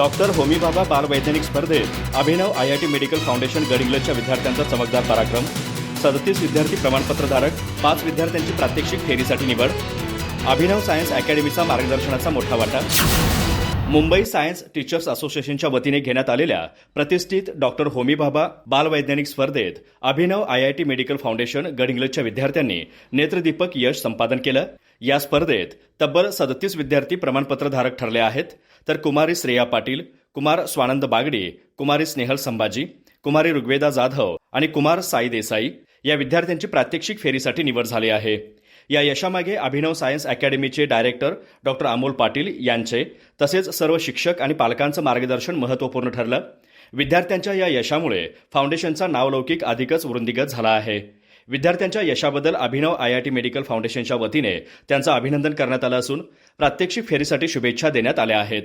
Doctor Homi Bhabha बालवैज्ञानिक स्पर्धेत Abhinav I I T medical foundation गडिंग्लजच्या विद्यार्थ्यांचा चमकदार पराक्रम. सदतीस विद्यार्थी प्रमाणपत्रधारक पाच विद्यार्थ्यांची प्रात्यक्षिक फेरीसाठी निवड. अभिनव सायन्स अकॅडमीचा मार्गदर्शनाचा मोठा वाटा. मुंबई सायन्स टीचर्स असोसिएशनच्या वतीने घेण्यात आलेल्या प्रतिष्ठित डॉक्टर होमीबाबा बालवैज्ञानिक स्पर्धेत Abhinav I I T medical foundation गडिंग्लजच्या विद्यार्थ्यांनी नेत्रदीपक यश संपादन केलं. या स्पर्धेत तब्बल सदतीस विद्यार्थी प्रमाणपत्रधारक ठरले आहेत. तर कुमारी श्रेया पाटील कुमार स्वानंद बागडे कुमारी स्नेहल संभाजी कुमारी ऋग्वेदा जाधव आणि कुमार साई देसाई या विद्यार्थ्यांची प्रात्यक्षिक फेरीसाठी निवड झाली आहे. या यशामागे अभिनव सायन्स अकॅडमीचे डायरेक्टर डॉक्टर अमोल पाटील यांचे तसेच सर्व शिक्षक आणि पालकांचं मार्गदर्शन महत्त्वपूर्ण ठरलं. विद्यार्थ्यांच्या या यशामुळे फाउंडेशनचा नावलौकिक अधिकच वृंदिगत झाला आहे. विद्यार्थ्यांच्या यशाबद्दल Abhinav I I T medical फाउंडेशनच्या वतीने त्यांचं अभिनंदन करण्यात आलं असून प्रात्यक्षिक फेरीसाठी शुभेच्छा देण्यात आल्या आहेत.